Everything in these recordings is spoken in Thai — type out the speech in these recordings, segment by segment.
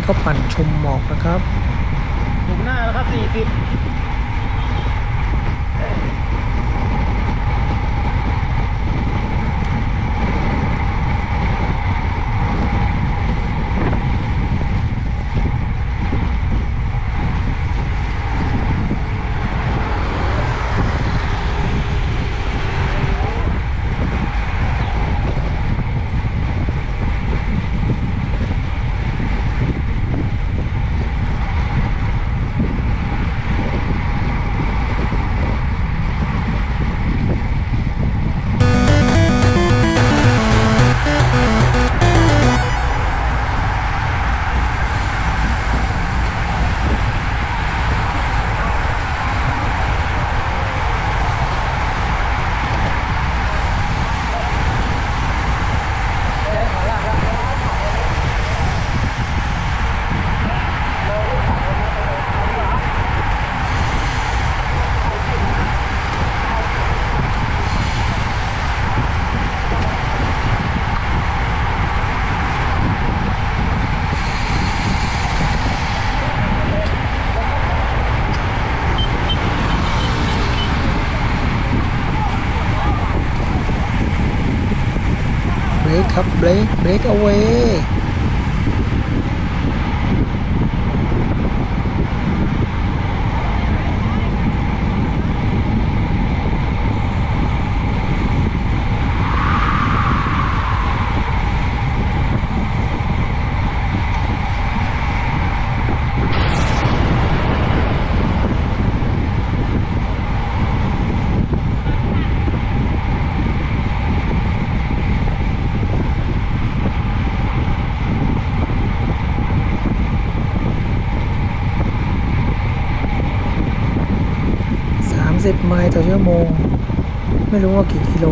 ี้เขาปั่นชมหมอกนะครับถูกหน้าแล้วครับ40 ครับเบรกเบรกเอาไว้ 30 ไมล์ต่อชั่วโมง ไม่รู้ว่ากี่กิโล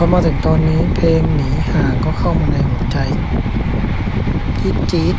พอมาถึงตอนนี้เพลงหนีห่างก็เข้ามาในหัวใจจี๊ดจี๊ด